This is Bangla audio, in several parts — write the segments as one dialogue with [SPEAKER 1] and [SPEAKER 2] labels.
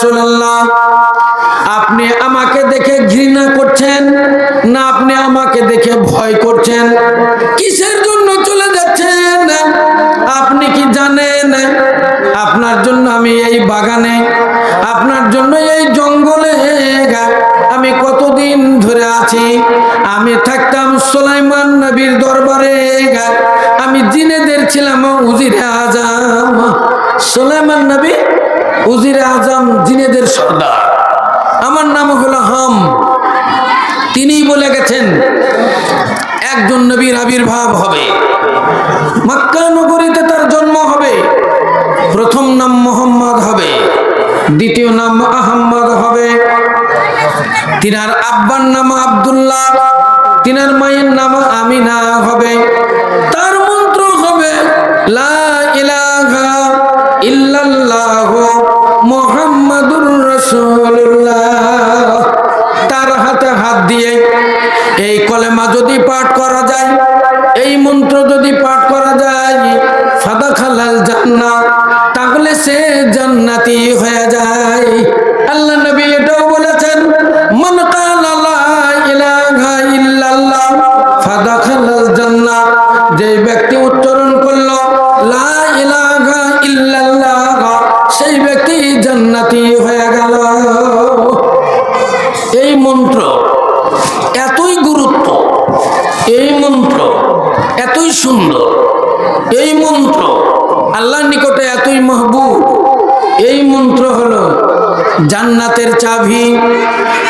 [SPEAKER 1] রাসূলুল্লাহ, আপনি আমাকে দেখে ঘৃণা করছেন না আপনি আমাকে দেখে ভয় করছেন? কিসের জন্য চলে যাচ্ছেন? আপনি কি জানেন? আপনার জন্য আমি এই বাগানে, আপনার জন্য এই জঙ্গলে আমি কতদিন ধরে আছি? আমি থাকতাম সোলাইমান নবীর দরবারে, আমি জিনেদের ছিলাম উজিরে আজম সোলাইমান নবী উজিরে আজম জিনেদের সর্দার। আমার নাম হলো হাম। তিনিই বলে গেছেন, একজন নবীর আবির্ভাব হবে। মক্কা নগরীতে তার জন্ম হবে। প্রথম নাম মোহাম্মদ হবে। দ্বিতীয় নাম আহম্মদ হবে। তিনার আব্বার নাম আব্দুল্লাহ। তিনার মায়ের নাম আমিনা হবে। তার মন্ত্র হবে, লা ইলাহা ইল্লাল্লাহ তার হাতে হাত দিয়ে এই কলেমা যদি পাঠ করা যায়, এই মন্ত্র যদি পাঠ করা যায় ফাদা খালাল জান্নাত তাহলে সে জান্নাতি হয়ে যায়। আল্লাহ নবী এটাও বলেছেন, মন কালা লা ইলাহা ইল্লাল্লাহ ফাদা খালাল জান্নাত যে ব্যক্তি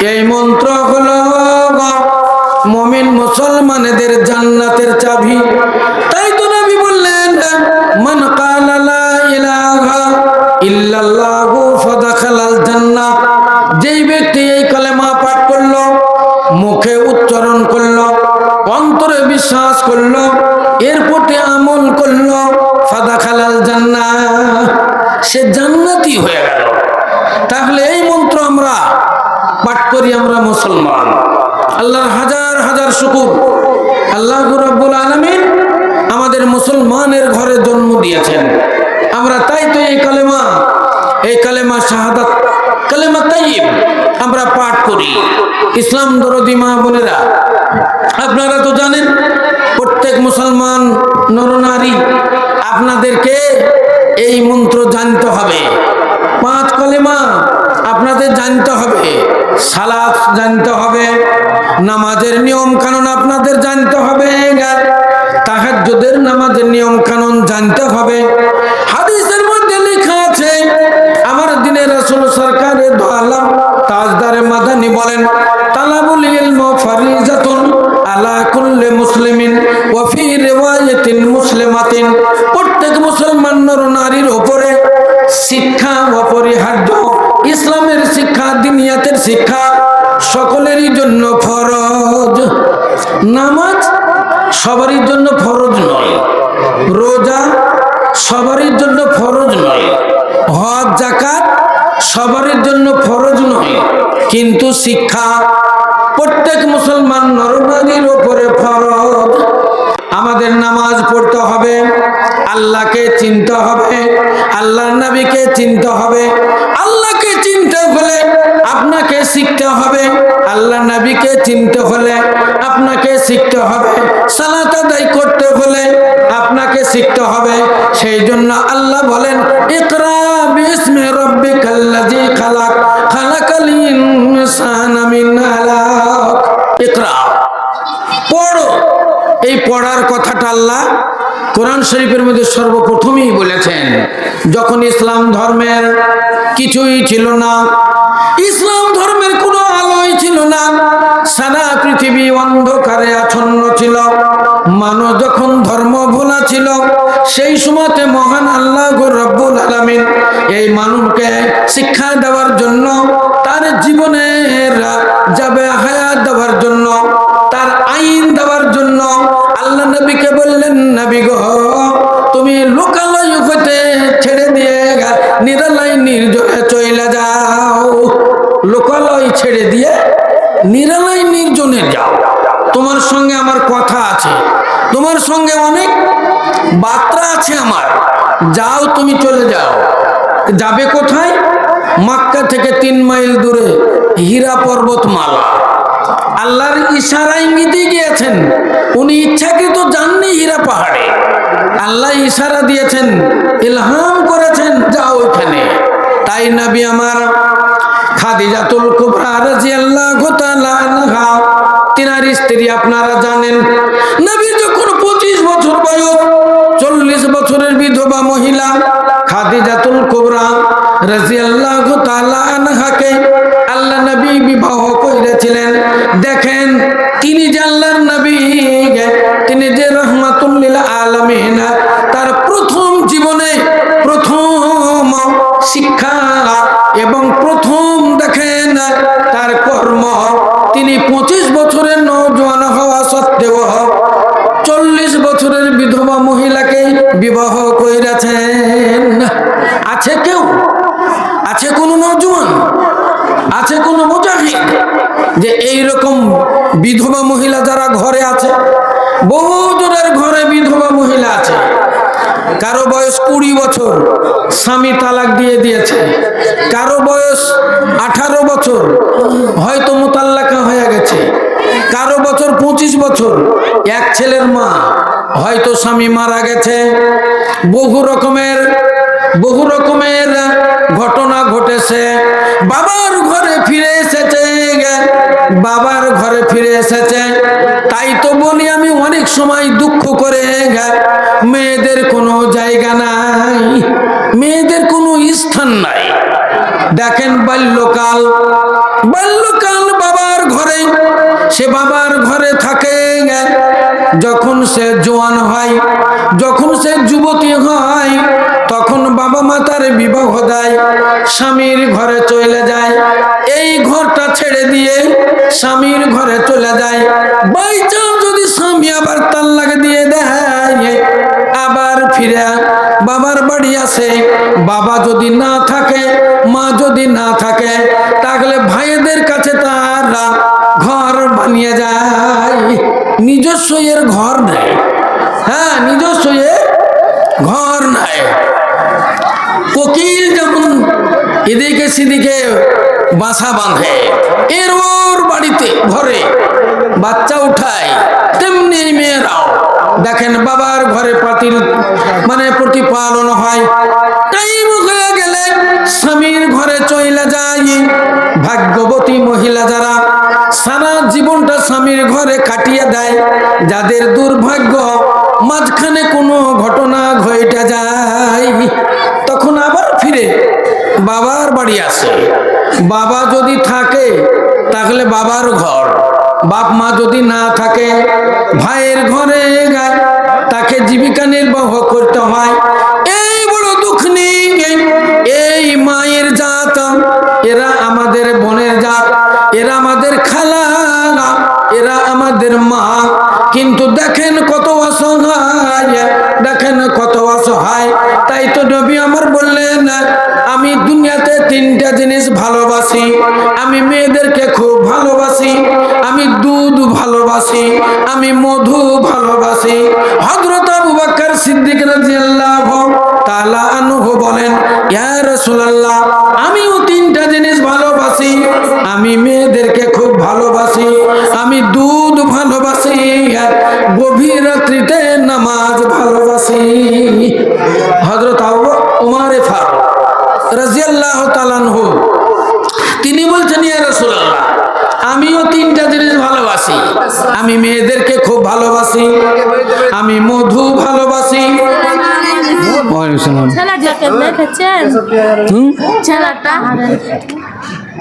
[SPEAKER 1] এই মন্ত্র হলো মমিন মুসলমানেদের জান্নাতের চাবি। তাই তো নবী বললেন, মান কালা লা ইলাহা ইল্লাল্লাহু ফাদাখালাল জান্নাত যেই ব্যক্তি এই কালেমা পাঠ করল, মুখে উচ্চারণ করল, অন্তরে বিশ্বাস করল, এর প্রতি আমল করল ফাদা খালাল জান্নাত সে জান্নাতি হয়ে গেল। মুসলমান। আল্লাহর হাজার হাজার শুকুর। আল্লাহ রব্বুল আলমিন আমাদের মুসলমানের ঘরে জন্ম দিয়েছেন। আমরা তাই তো এই কালেমা এই কালেমা শাহাদাত, কালেমা তাইব আমরা পাঠ করি। ইসলাম দরদি মা বোনেরা, আপনারা তো জানেন, প্রত্যেক মুসলমান নরনারী আপনাদেরকে এই মন্ত্র জানতে হবে। পাঁচ কলেমা আপনাদের জানতে হবে। সালাদ জানতে হবে, নামাজের নিয়ম কানুন আপনাদের জানতে হবে, তাহাজ্জুদের নামাজের নিয়ম কানুন জানতে হবে। হাদিসের মধ্যে লেখা আছে, আমার দিনে রাসূল সরকারে দোয়ালাম তাজদারে মাদানি বলেন, তালাবুল ইলম ফারিজাতুন আলা কুল্লি শিক্ষা সকলেরই জন্য ফরজ। নামাজ সবারই জন্য ফরজ নয়। রোজা সবারই জন্য ফরজ নয়। হজ জাকাত সবারই জন্য ফরজ নয়। কিন্তু শিক্ষা প্রত্যেক মুসলমান নরনারীর ওপরে ফরজ। আমাদের নামাজ পড়তে হবে, আল্লাহকে চিনতে হবে, আল্লাহর নবীকে চিনতে হবে। আল্লাহকে চিনতে হলে আপনাকে শিখতে হবে আল্লাহ নবীকে চিনতে হলে, আপনাকে শিখতে হবে সালাত আদায় করতে হলে আপনাকে শিখতে হবে। সেই জন্য আল্লাহ বলেন, ইকরা বিসমে রব্বিকাল্লাযী খালাক, খালাকাল ইনসানা মিন আলাক ইকরা। পড়ো। এই পড়ার কথাটা আল্লাহ কোরআন শরীফের মধ্যে সর্বপ্রথমেই বলেছেন, যখন ইসলাম ধর্মের কিছুই ছিল না, ইসলাম ধর্মের কোনো আলোই ছিল না, সারা পৃথিবী অন্ধকারে আচ্ছন্ন ছিল। মানুষ যখন ধর্ম ভোলা ছিল, সেই সময়তে মহান আল্লাহ রব্বুল আলামিন এই মানুষকে শিক্ষা দেওয়ার জন্য, তার জীবনের যাবে হায়াত দেওয়ার জন্য, তার আমার কথা আছে। তোমার সঙ্গে অনেক বার্তা আছে আমার। যাও, তুমি চলে যাও। যাবে কোথায়? মক্কা থেকে তিন মাইল দূরে হীরা পর্বতমালা। আল্লাহর ইশারা ইঙ্গিতে গিয়েছেন। উনি ইচ্ছাকৃত যাননি হীরা পাহাড়ে। আল্লাহ ইশারা দিয়েছেন, ইলহাম করেছেন, যাও ওইখানে তাই নবী আমার খাদিজাতুল কুবরা রাদিয়াল্লাহু আনহা তিনার স্ত্রী, আপনারা জানেন, নবী যখন পঁচিশ বছর বয়স, চল্লিশ বছরের বিধবা মহিলা খাদিজাতুল কুবরা রাদিয়াল্লাহু তাআলা আনহাকে আল্লাহ নবী বিবাহ করেছিলেন দেখেন, তিনি আল্লাহর নবী, তিনি যে রহমাতুল্লিল আলামিন, তার প্রথম জীবনে প্রথম শিক্ষা বিবাহ করেছেন আছে কেউ? আছে কোনো নৌজওয়ান আছে কোনো মুজাহিদ? যে এই রকম বিধবা মহিলা যারা ঘরে আছে, বহু জনের ঘরে বিধবা মহিলা আছে। কারও বয়স কুড়ি বছর স্বামী তালাক দিয়ে দিয়েছে। কারও বয়স আঠারো বছর, হয়তো মোতাল্লাকা হয়ে গেছে। কারও বছর পঁচিশ বছর, এক ছেলের মা। হয়তো স্বামী মারা গেছে। বহু রকমের বহু রকমের ঘটনা ঘটেছে। বাবার ঘরে ফিরে এসেছে। বাবার ঘরে ফিরে এসেছে। তাই তো বলি আমি অনেক সময় দুঃখ করে মেয়েদের কোনো জায়গা নাই। মেয়েদের কোনো স্থান নাই। দেখেন বাল্যকাল। বাল্যকাল বাবার ঘরে, সে বাবার ঘরে থাকে। যখন সে জোয়ান হয়, যখন সে যুবতী হয়, তখন বাবা মাতার বিবাহ দেয়, স্বামীর ঘরে চলে যায়। এই ঘরটা ছেড়ে দিয়ে স্বামীর ঘরে চলে যায়। বাইচাও যদি স্বামী আবার তাল্লাক দিয়ে দেয়, আবার ফিরে বাবার বাড়ি আসে বাবা যদি না থাকে নিজস্ব এর ঘর নেয় হ্যাঁ নিজস্ব এর ঘর নেয় কোকিল যেমন এদিকে সেদিকে বাসা বাঁধে এর ওর বাড়িতে ঘরে বাচ্চা উঠায়, তেমনি মেয়েরাও দেখেন বাবার ঘরে পাতিল মানে প্রতিপালন হয়। টাইম হয়ে গেলে স্বামীর ঘরে চলে যায়। ভাগ্যবতী মহিলা যারা, সারা জীবনটা স্বামীর ঘরে কাটিয়ে দেয়, যাদের দুর্ভাগ্য মাঝখানে কোনো ঘটনা ঘটে যায়, তখন আবার ফিরে বাবার বাড়ি আসে। বাবা যদি থাকে, তাহলে বাবার ঘর। বাপ মা যদি না থাকে ভাইয়ের ঘরে গায়, তাকে জীবিকা নির্বাহ করতে হয়। এই বড় দুঃখ নেই এই মায়ের জাত, এরা আমাদের বোনের জাত, এরা আমাদের খালা, এরা আমাদের মা। কিন্তু দেখেন কত অসহায়, দেখেন কত অসহায়। তাই তো নবী আমার বললেন, আমি দুনিয়াতে তিনটা জিনিস ভালোবাসি। আমি মেয়েদেরকে আমি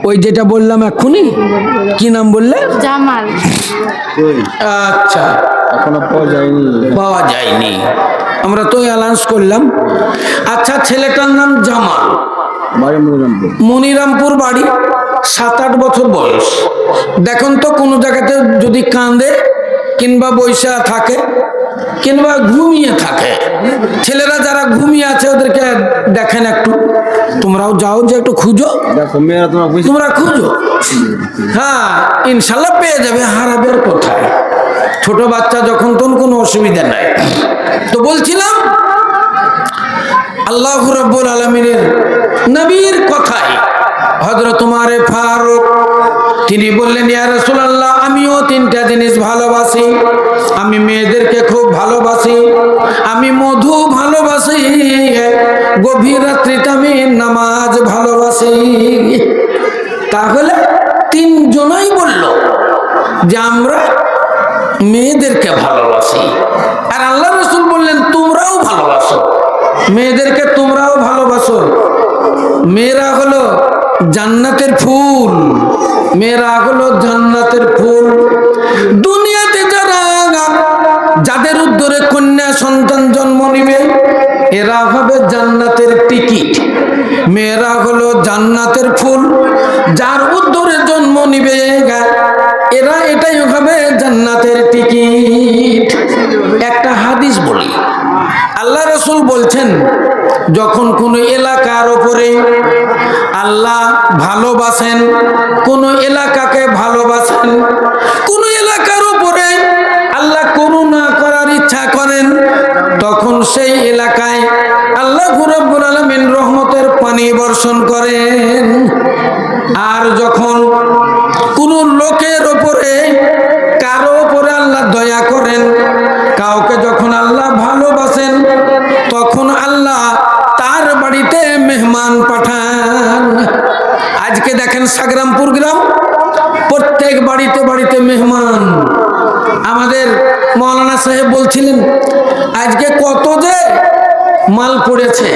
[SPEAKER 1] ওই যেটা বললাম এক্ষুনি কি নাম বললে?
[SPEAKER 2] জামাল।
[SPEAKER 1] আচ্ছা।
[SPEAKER 3] এখনও পাওয়া যায়নি।
[SPEAKER 1] পাওয়া যায়নি। আমরা তো অ্যালাউন্স করলাম। আচ্ছা ছেলেটার নাম জামাল।
[SPEAKER 3] মনিরামপুর।
[SPEAKER 1] মনিরামপুর বাড়ি সাত আট বছর বয়স। দেখুন তো কোনো জায়গাতে যদি কাঁদে কিংবা বৈশা থাকে কিংবা ঘুমিয়ে থাকে। ছেলেরা যারা ঘুমিয়ে আছে ওদেরকে দেখেন একটু। তোমরাও যাও যে একটু খুঁজো।
[SPEAKER 3] তোমার
[SPEAKER 1] খুঁজো। হ্যাঁ ইনশাল্লাহ পেয়ে যাবে। হারাবের কোথায়। ছোট বাচ্চা যখন তখন কোনো অসুবিধা নাই। তো বলছিলাম আল্লাহ রব্বুল আলমিনের নবীর কথায় হজরত তোমারে ফারুক তিনি বললেন ইয়া রাসূলুল্লাহ আমিও তিনটা জিনিস ভালোবাসি। আমি মেয়েদেরকে খুব ভালোবাসি, আমি মধু ভালোবাসি, গভীর রাত্রিতে আমি নামাজ ভালোবাসি। তাহলে তিনজনই বলল যে আমরা মেয়েদেরকে ভালোবাসি। আর আল্লাহ রসুল বললেন, তোমরাও ভালোবাসো। মেয়েদেরকে তোমরাও ভালোবাসো। মেয়েরা হলো জান্নাতের ফুল। মেয়েরা হলো জান্নাতের ফুল। মেয়েরা হলো জান্নাতের ফুল, যার উদ্দরে জন্ম নিবে এরা এটাই হবে জান্নাতের টিকিট। একটা হাদিস বলি, আল্লাহ রসুল বলছেন, যখন কোন এলাকার ওপরে আল্লাহ ভালোবাসেন, কোন এলাকাকে ভালোবাসেন, কোন এলাকার উপরে আল্লাহ করুণা করার ইচ্ছা করেন, তখন সেই এলাকায় বর্ষণ করেন। আর যখন কোন লোকের ওপরে, কারও ওপরে আল্লাহ দয়া করেন, কাউকে যখন আল্লাহ ভালোবাসেন, তখন আল্লাহ তার বাড়িতে মেহমান পাঠান। আজকে দেখেন সাগরামপুর গ্রাম, প্রত্যেক বাড়িতে বাড়িতে মেহমান। আমাদের মৌলানা সাহেব বলছিলেন, আজকে কত যে মাল পড়েছে।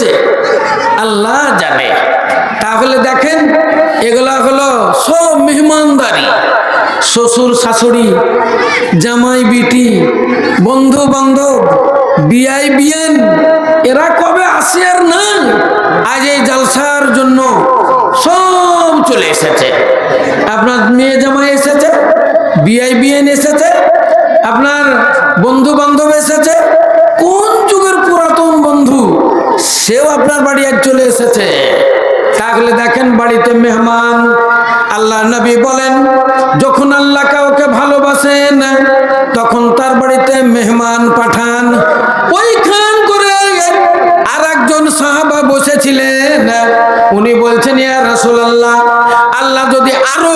[SPEAKER 1] হয়েছে? আল্লাহ জানে। তাহলে দেখেন, এগুলা হলো সব মেহমানদারি। শ্বশুর, শাশুড়ি, জামাই, বিটি বন্ধু বান্ধব বিআই বিএন এরা কবে আসে আর না আজ এই জালসার জন্য সব চলে এসেছে। আপনার মেয়ে জামাই এসেছে বিআই বিএন এসেছে, আপনার বন্ধু বান্ধব এসেছে কোন যুগের পুরাতন বন্ধু সেও আপনার বাড়ি আজ চলে এসেছে। তাহলে দেখেন বাড়িতে মেহমান আল্লাহ নবী বলেন, যখন আল্লাহ কাউকে ভালোবাসেন, তখন তার বাড়িতে মেহমান পাঠান। ওইখান করে আর একজন সাহাবা বসেছিলেন। উনি বলছেন, ইয়া রাসূলুল্লাহ, আল্লাহ যদি আরও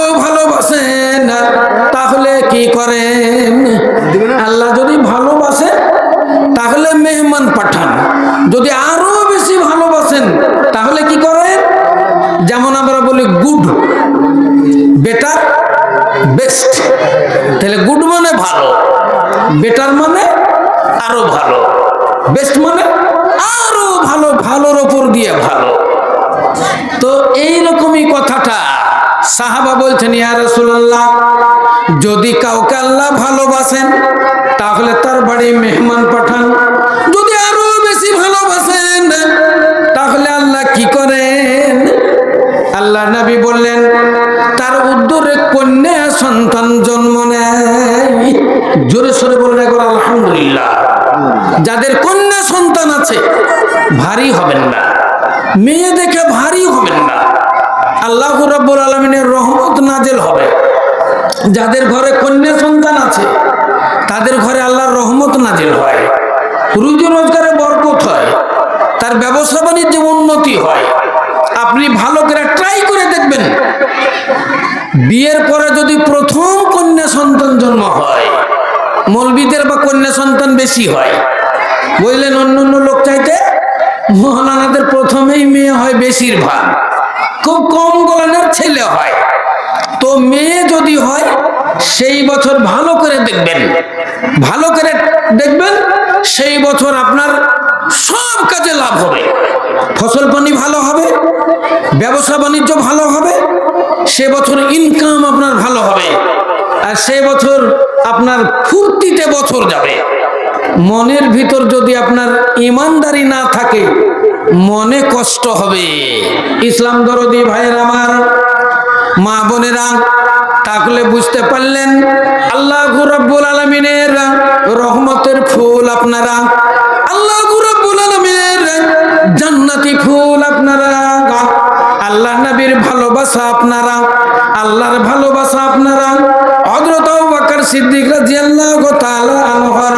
[SPEAKER 1] বেটার মানে আরও ভালো। বেস্ট মানে আরও ভালো, ভালোর ওপর দিয়ে ভালো। তো এই রকমই কথাটা সাহাবা বলছেন, ইয়া রাসূলুল্লাহ, যদি কাউকে আল্লাহ ভালোবাসেন, তাহলে তার বাড়ি মেহমান পাঠান। যদি আরও বেশি ভালোবাসেন, তাহলে আল্লাহ কি করেন? আল্লাহ নবী বললেন, তার উদ্দরে কন্যা সন্তান যাদের কন্যা সন্তান আছে, ভারী হবেন না। মেয়ে দেখে ভারী হবেন না। আল্লাহ রাব্বুল আলমিনের রহমত নাজেল হবে। যাদের ঘরে কন্যা সন্তান আছে, তাদের ঘরে আল্লাহর রহমত নাজিল হয়। রুজি রোজগারে বরকত হয়। তার ব্যবসা বাণিজ্যে উন্নতি হয়। আপনি ভালো করে ট্রাই করে দেখবেন। বিয়ের পরে যদি প্রথম কন্যা সন্তান জন্ম হয়, মৌলবিদের বা কন্যা সন্তান বেশি হয় বুঝলেন অন্য অন্য লোক চাইতে? মহানানাদের প্রথমেই মেয়ে হয় বেশিরভাগ। খুব কম গলানের ছেলে হয়। তো মেয়ে যদি হয়, সেই বছর ভালো করে দেখবেন। ভালো করে দেখবেন, সেই বছর আপনার সব কাজে লাভ হবে। ফসল পানি ভালো হবে, ব্যবসা বাণিজ্য ভালো হবে, সে বছর ইনকাম আপনার ভালো হবে। আর সে বছর আপনার ফুর্তিতে বছর যাবে। মনের ভিতর যদি আপনার ইমানদারি না থাকে, মনে কষ্ট হবে। ইসলাম দরদি ভাইয়ের আমার মা বোনেরা, তাহলে বুঝতে পারলেন, আল্লাহ রব্বুল আলমিনের রহমতের ফুল আপনারা, আল্লাহ রব্বুল আলমিনের জান্নাতি ফুল আপনারা আল্লাহ নবীর ভালোবাসা আপনারা, আল্লাহর ভালোবাসা আপনারা বকর সিদ্দিক রাদিয়াল্লাহু তাআলা আনহর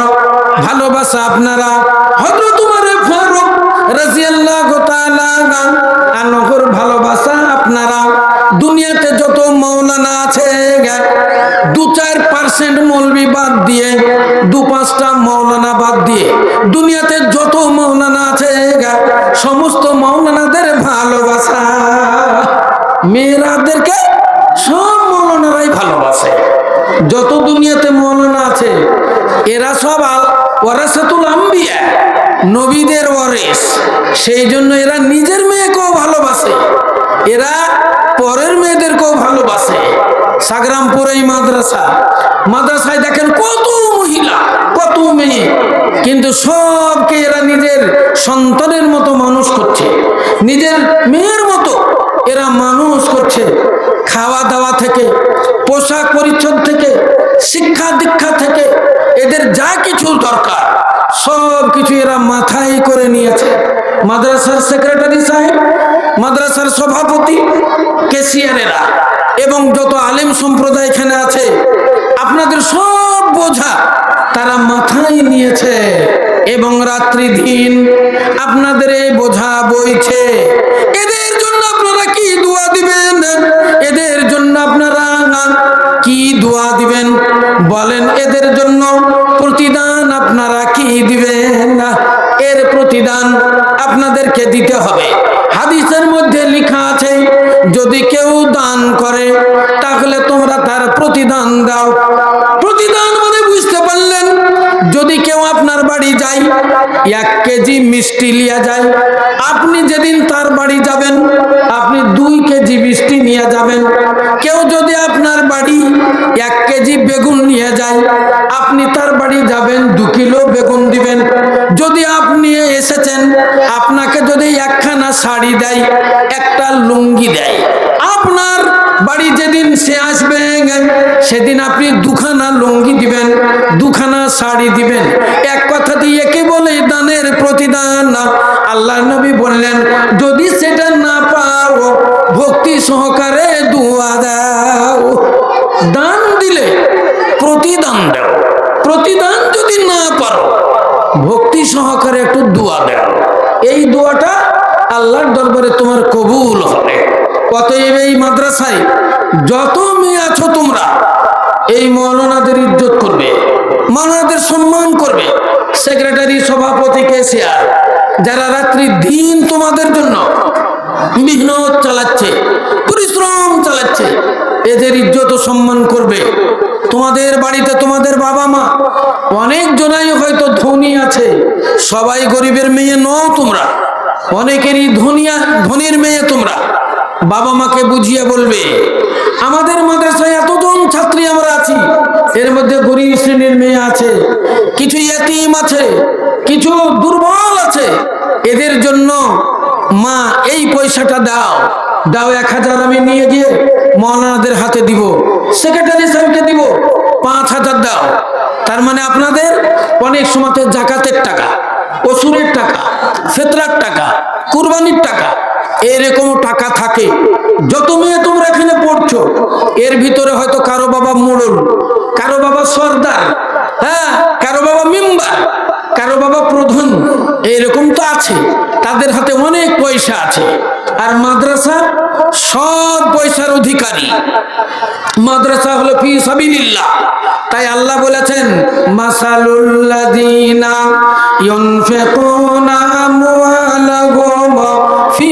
[SPEAKER 1] ভালোবাসা আপনারা। হযরত উমর ফারুক রাদিয়াল্লাহু তাআলা দুনিয়াতে যত মৌলানা আছে, দু চার পার্সেন্ট মৌলবি বাদ দিয়ে, দু পাঁচটা মৌলানা বাদ দিয়ে, দুনিয়াতে যত মৌলানা আছে, সমস্ত মৌলানাদের ভালোবাসা। মেয়েরাদেরকে সব মৌলানারাই ভালোবাসে। যত দুনিয়াতে মৌলানা আছে, এরা সব ওয়ারাসাতুল আম্বিয়া, নবীদের ওয়ারিস। সেই জন্য এরা নিজের মেয়েকেও ভালোবাসে। এরা পরের মেয়েদেরকেও ভালোবাসে। সাগরামপুর এই মাদ্রাসা। মাদ্রাসায় দেখেন কত মহিলা, কত মেয়ে। কিন্তু সবকে এরা নিজের সন্তানের মতো মানুষ করছে। নিজের মেয়ের মতো এরা মানুষ করছে। খাওয়া দাওয়া থেকে, পোশাক পরিচ্ছদ থেকে, শিক্ষা দীক্ষা থেকে এদের যা কিছু দরকার, সব কিছু এরা মাথায় করে নিয়েছে। মাদ্রাসার সেক্রেটারি সাহেব, মাদ্রাসার সভাপতি কেসিয়ারেরা এবং যত আলেম সম্প্রদায় এখানে আছে, আপনাদের সব বোঝা তারা মাথায় নিয়েছে। এবং রাত্রি দিন আপনাদের এই বোঝা বইছে। এদের জন্য দিবেন? এদের জন্য আপনারা কি দোয়া দিবেন? বলেন, এদের জন্য প্রতিদান আপনারা কি দিবেন? এর প্রতিদান আপনাদেরকে দিতে হবে। হাদিসের মধ্যে লেখা আছে, যদি কেউ দান করে, তাহলে তোমরা তার প্রতিদান দাও। প্রতিদান যদি কেউ আপনার বাড়ি যায়, এক কেজি মিষ্টি লিয়া যায়, আপনি যেদিন তার বাড়ি যাবেন, আপনি দুই কেজি মিষ্টি নিয়ে যাবেন। কেউ যদি আপনার বাড়ি এক কেজি বেগুন নিয়ে যায়, আপনি তার বাড়ি যাবেন, দু কিলো বেগুন দিবেন। যদি আপনি এসেছেন, আপনাকে যদি একখানা শাড়ি দেয়, একটা লুঙ্গি দেয়। আপনার বাড়ি যেদিন সে আসবে, সেদিন আপনি দুখানা লুঙ্গি দিবেন, দুখানা শাড়ি দিবেন। এক কথা দিয়ে কে বলে? দানের প্রতিদান আল্লাহ নবী বললেন, যদি সেটা না পাও, ভক্তি সহকারে দোয়া দাও। দান দিলে প্রতিদান দাও। প্রতিদান যদি না পারো, ভক্তি সহকারে একটু দোয়া দাও। এই দোয়াটা আল্লাহর দরবারে তোমার কবুল হবে। অতএব এই মাদ্রাসায় যত মেয়ে আছো তোমরা, এই মৌলানাদের ইজ্জত করবে মৌলানাদের সম্মান করবে। সেক্রেটারি, সভাপতি কেসিয়ার যারা রাত্রি দিন তোমাদের জন্য মেহনত চালাচ্ছে, পরিশ্রম চালাচ্ছে, এদের ইজ্জত সম্মান করবে। তোমাদের বাড়িতে তোমাদের বাবা মা, অনেক জনাই হয়তো ধনী আছে, সবাই গরিবের মেয়ে নও তোমরা, অনেকেরই ধনিয়া, ধনির মেয়ে তোমরা। বাবা মাকে বুঝিয়ে বলবে, আমাদের মাদ্রাসায় এতজন ছাত্রী আমরা আছি, এর মধ্যে গরিব শ্রেণির মেয়ে আছে, কিছু এতিম আছে, কিছু দুর্বল আছে, এদের জন্য মা এই পয়সাটা দাও দাও এক হাজার আমি নিয়ে গিয়ে মৌলানাদের হাতে দিব সেক্রেটারি সাহেবকে দিব, পাঁচ হাজার দাও। তার মানে আপনাদের অনেক সময় জাকাতের টাকা, অসুরের টাকা, ফেতরার টাকা, কুরবানির টাকা এরকম টাকা থাকে। যত মেয়ে তোমরা এখানে পড়ছো, এর ভিতরে হয়তো কারও বাবা মোড়ল, কারও বাবা সর্দার হ্যাঁ কারও বাবা মেম্বার, কারও বাবা প্রধান এরকম তো আছে। তাদের হাতে অনেক পয়সা আছে। আর মাদ্রাসা সব পয়সার অধিকারী। মাদ্রাসা হলো ফি সাবিলিল্লাহ। তাই আল্লাহ বলেছেন, মাসালুল্লাযিনা ইউনফিকুনা আমওয়ালাহুম ফি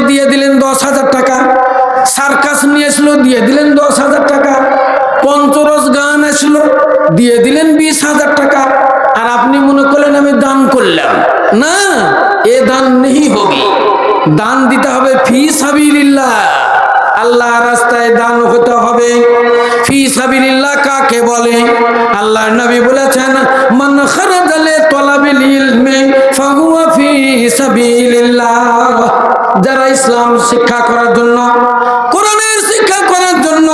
[SPEAKER 1] দান নেই হবি। দান দিতে হবে ফি সাবিলিল্লাহ। আল্লাহ রাস্তায় দান হতে হবে। ফি সাবিলিল্লাহ কাকে বলে? আল্লাহ নবী বলেছেন, মান খারাজালে তলাবিল ইলমি ফাহুয়া ফি যারা ইসলাম শিক্ষা করার জন্য, কোরআনের শিক্ষা করার জন্য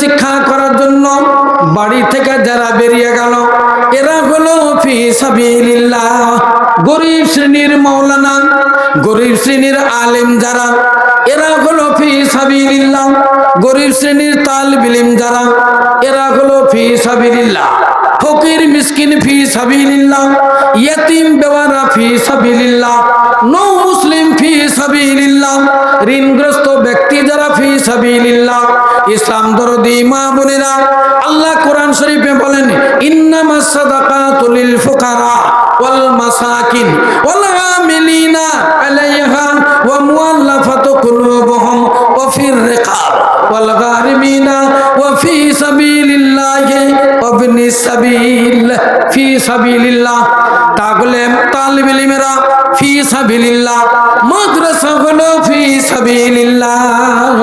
[SPEAKER 1] শিক্ষা করার জন্য বাড়ি থেকে যারা বেরিয়ে গেল, এরা হলো ফি সাবিলিল্লাহ। গরিব শ্রেণির মৌলানা গরিব শ্রেণির আলেম যারা, এরা হলো ফি সাবিলিল্লাহ। গরিব শ্রেণির তাল বিলিম যারা, এরা হলো ফি সাবিলিল্লাহ। ফকির, মিসকিন ফি সাবিলিল্লাহ। ইয়তিম বেওয়ারা ফি সাবিলিল্লাহ। নৌ মুসলিম ফি সাবিলিল্লাহ। ঋণগ্রস্ত ব্যক্তি যারা ফি সাবিলিল্লাহ। ইসলাম দরদি মা বোনেরা, আল্লাহ কোরআন শরীফে বলেন, ইন্নামাস সাদাকাতু লিল ফুকারা। ওয়াল মাসাকিন, ওয়াল আমিলিনা আলাইহা ওয়া মুআল্লাফাতু কুলুবুহুম, ওয়া ফির রিকাব, ওয়াল গারিমিনা, ওয়া ফি সাবিলিল্লাহি, ওয়া বিনিস সাবিল, ফি সাবিলিল্লাহ। তাহলে তালিব ইলমেরা ফি সাবিলিল্লাহ মাদ্রাসা হলো ফি সাবিলিল্লাহ।